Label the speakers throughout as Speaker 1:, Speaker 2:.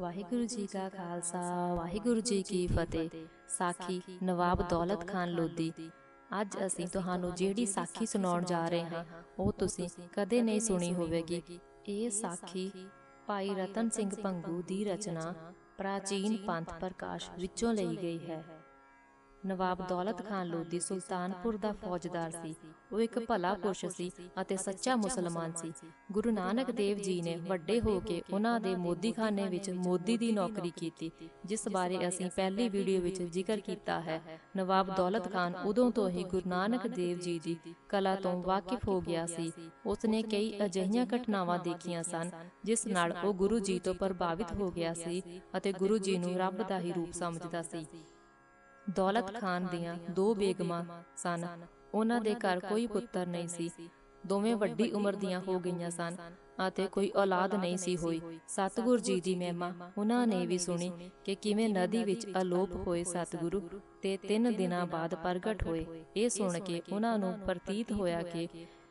Speaker 1: ਵਾਹਿਗੁਰੂ ਜੀ ਕਾ ਖਾਲਸਾ, ਵਾਹਿਗੁਰੂ ਜੀ ਕੀ ਫਤਿਹ। ਸਾਖੀ ਨਵਾਬ ਦੌਲਤ ਖਾਨ ਲੋਧੀ। ਅੱਜ ਅਸੀਂ ਤੁਹਾਨੂੰ ਜਿਹੜੀ ਸਾਖੀ ਸੁਣਾਉਣ ਜਾ ਰਹੇ ਹਾਂ, ਉਹ ਤੁਸੀਂ ਕਦੇ ਨਹੀਂ ਸੁਣੀ ਹੋਵੇਗੀ। ਇਹ ਸਾਖੀ ਭਾਈ ਰਤਨ ਸਿੰਘ ਪੰਗੂ ਦੀ ਰਚਨਾ ਪ੍ਰਾਚੀਨ ਪੰਥ ਪ੍ਰਕਾਸ਼ ਵਿੱਚੋਂ ਲਈ ਗਈ ਹੈ। ਨਵਾਬ ਦੌਲਤ ਖਾਨ ਲੋਧੀ ਸੁਲਤਾਨਪੁਰ ਦਾ ਫੌਜਦਾਰ ਸੀ। ਉਹ ਇੱਕ ਭਲਾ ਪੁਰਸ਼ ਸੀ ਅਤੇ ਸੱਚਾ ਮੁਸਲਮਾਨ ਸੀ। ਗੁਰੂ ਨਾਨਕ ਦੇਵ ਜੀ ਨੇ ਵੱਡੇ ਹੋ ਕੇ ਉਹਨਾਂ ਦੇ ਮੋਦੀਖਾਨੇ ਵਿੱਚ ਮੋਦੀ ਦੀ ਨੌਕਰੀ ਕੀਤੀ ਜਿਸ ਬਾਰੇ ਅਸੀਂ ਪਹਿਲੀ ਵੀਡੀਓ ਵਿੱਚ ਜ਼ਿਕਰ ਕੀਤਾ ਹੈ। ਨਵਾਬ ਦੌਲਤ ਖਾਨ ਉਦੋਂ ਤੋਂ ਹੀ ਗੁਰੂ ਨਾਨਕ ਦੇਵ ਜੀ ਦੀ ਕਲਾ ਤੋਂ ਵਾਕਿਫ ਹੋ ਗਿਆ ਸੀ। ਉਸਨੇ ਕਈ ਅਜਿਹੀਆਂ ਘਟਨਾਵਾਂ ਦੇਖੀਆਂ ਸਨ ਜਿਸ ਨਾਲ ਉਹ ਗੁਰੂ ਜੀ ਤੋਂ ਪ੍ਰਭਾਵਿਤ ਹੋ ਗਿਆ ਸੀ ਅਤੇ ਗੁਰੂ ਜੀ ਨੂੰ ਰੱਬ ਦਾ ਹੀ ਰੂਪ ਸਮਝਦਾ ਸੀ ਦੌਲਤ ਖਾਨ ਦੀਆਂ ਦੋ ਬੇਗਮਾਂ ਸਨ। ਉਹਨਾਂ ਦੇ ਘਰ ਕੋਈ ਪੁੱਤਰ ਨਹੀਂ ਸੀ। ਦੋਵੇਂ ਵੱਡੀ ਉਮਰ ਦੀਆਂ ਹੋ ਗਈਆਂ ਸਨ ਅਤੇ ਕੋਈ ਔਲਾਦ ਨਹੀਂ ਸੀ ਹੋਈ। ਸਤਿਗੁਰ ਜੀ ਦੀ ਮਹਿਮਾ। ਉਹਨਾਂ ਨੇ ਵੀ ਸੁਣੀ ਕਿ ਕਿਵੇਂ ਨਦੀ ਵਿੱਚ ਅਲੋਪ ਹੋਏ ਸਤਿਗੁਰੂ ਤੇ 3 ਦਿਨਾਂ ਬਾਅਦ ਪ੍ਰਗਟ ਹੋਏ। ਇਹ ਸੁਣ ਕੇ ਉਹਨਾਂ ਨੂੰ ਪ੍ਰਤੀਤ ਹੋਇਆ ਕਿ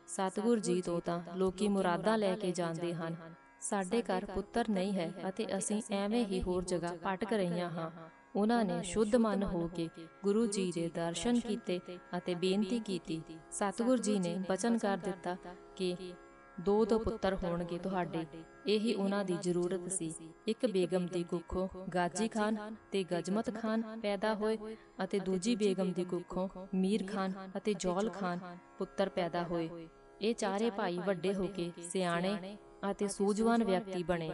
Speaker 1: ਸਤਿਗੁਰ ਜੀ ਤੋਂ ਤਾਂ ਲੋਕੀ ਮੁਰਾਦਾਂ ਲੈ ਕੇ ਜਾਂਦੇ ਹਨ। ਸਾਡੇ ਘਰ ਪੁੱਤਰ ਨਹੀਂ ਹੈ ਅਤੇ ਅਸੀਂ ਐਵੇਂ ਹੀ ਹੋਰ ਜਗ੍ਹਾ ਭਟਕ ਰਹੀਆਂ ਹਾਂ ਉਹਨਾਂ ਨੇ ਸ਼ੁੱਧ ਮਨ ਹੋ ਕੇ ਗੁਰੂ ਜੀ ਦੇ ਦਰਸ਼ਨ ਕੀਤੇ ਅਤੇ ਬੇਨਤੀ ਕੀਤੀ। ਸਤਿਗੁਰ ਜੀ ਨੇ ਬਚਨ ਕਰ ਦਿੱਤਾ ਕਿ ਦੋ ਦੋ ਪੁੱਤਰ ਹੋਣਗੇ ਤੁਹਾਡੇ। ਇਹੀ ਉਹਨਾਂ ਦੀ ਜ਼ਰੂਰਤ ਸੀ। ਇੱਕ ਬੇਗਮ ਦੀ ਕੁੱਖੋਂ ਗਾਜੀ ਖਾਨ ਤੇ ਗਜਮਤ ਖਾਨ ਪੈਦਾ ਹੋਏ ਅਤੇ ਦੂਜੀ ਬੇਗਮ ਦੀ ਕੁੱਖੋਂ ਮੀਰ ਖਾਨ ਅਤੇ ਜੌਲ ਖਾਨ ਪੁੱਤਰ ਪੈਦਾ ਹੋਏ। ਇਹ ਚਾਰੇ ਭਾਈ ਵੱਡੇ ਹੋ ਕੇ ਸਿਆਣੇ ਅਤੇ ਸੂਝਵਾਨ ਵਿਅਕਤੀ ਬਣੇ।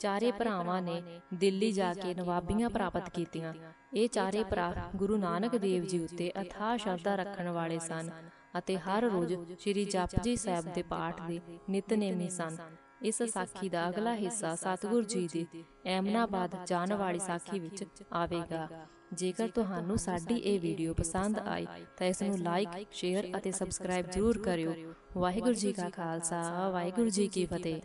Speaker 1: ਚਾਰੇ ਭਰਾਵਾਂ ਨੇ ਦਿੱਲੀ ਜਾ ਕੇ ਨਵਾਬੀਆਂ ਪ੍ਰਾਪਤ ਕੀਤੀਆਂ। ਇਹ ਚਾਰੇ ਭਰਾ ਗੁਰੂ ਨਾਨਕ ਦੇਵ ਜੀ ਉੱਤੇ ਅਥਾਹ ਸ਼ਰਧਾ ਰੱਖਣ ਵਾਲੇ ਸਨ ਅਤੇ ਹਰ ਰੋਜ਼ ਸ੍ਰੀ ਜਪਜੀ ਸਾਹਿਬ ਦੇ ਪਾਠ ਦੇ ਨਿਤਨੇਮੀ ਸਨ। ਇਸ ਸਾਖੀ ਦਾ ਅਗਲਾ ਹਿੱਸਾ ਸਤਿਗੁਰ ਜੀ ਦੀ ਐਮਨਾਬਾਦ ਜਾਣ ਵਾਲੀ ਸਾਖੀ ਵਿੱਚ ਆਵੇਗਾ। ਜੇਕਰ ਤੁਹਾਨੂੰ ਸਾਡੀ ਇਹ ਵੀਡੀਓ ਪਸੰਦ ਆਈ ਤਾਂ ਇਸ ਨੂੰ ਲਾਈਕ ਸ਼ੇਅਰ ਅਤੇ ਸਬਸਕ੍ਰਾਈਬ ਜ਼ਰੂਰ ਕਰਿਓ। ਵਾਹਿਗੁਰੂ ਜੀ ਕਾ ਖਾਲਸਾ ਵਾਹਿਗੁਰੂ ਜੀ ਕੀ ਫਤਿਹ